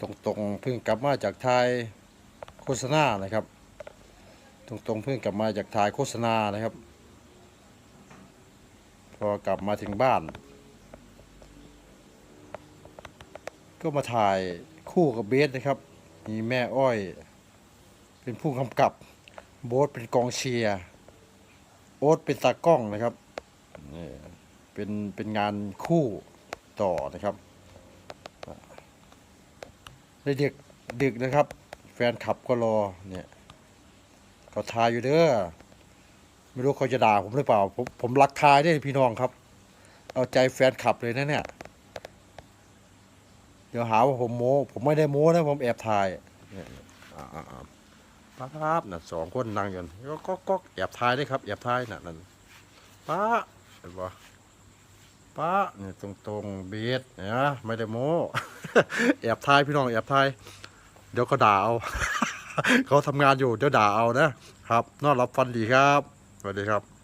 ตรงตรงๆเพิ่งกลับมาจากถ่ายโฆษณานะครับ ตรงตรงๆเพิ่งกลับมาจากถ่ายโฆษณานะครับ พอกลับมาถึงบ้าน ก็มาถ่ายคู่กับเบสนะครับ มีแม่อ้อย เป็นผู้กำกับโบ๊ทเป็นกองเชียร์โอ๊ตเป็นตากล้องนะครับนี่เป็นเป็นงานคู่ต่อนะครับ ในดึกดึกนะครับ แฟนขับก็รอเนี่ยเขาทายอยู่เด้อไม่รู้เขาจะด่าผมหรือเปล่า ผมผมรักทายได้พี่น้องครับ เอาใจแฟนขับเลยนะเนี่ย เดี๋ยวหาว่าผมโม้ ผมไม่ได้โม้นะผมแอบถ่ายเนี่ยอ่าอ่าอ่าป้าบน่ะสองคนนั่งอยู่ก็ก็ก็แอบถ่ายได้ครับ แอบถ่ายน่ะนั่นป้าเห็นปะ ป้าเนี่ยตรงตรงๆเบียดเนี่ยไม่ได้โม้แอบทายพี่น้องแอบทายเดี๋ยวก็ด่าเอาเขาทำงานอยู่เดี๋ยวด่าเอานะครับ นอนรับฟันดีครับสวัสดีครับ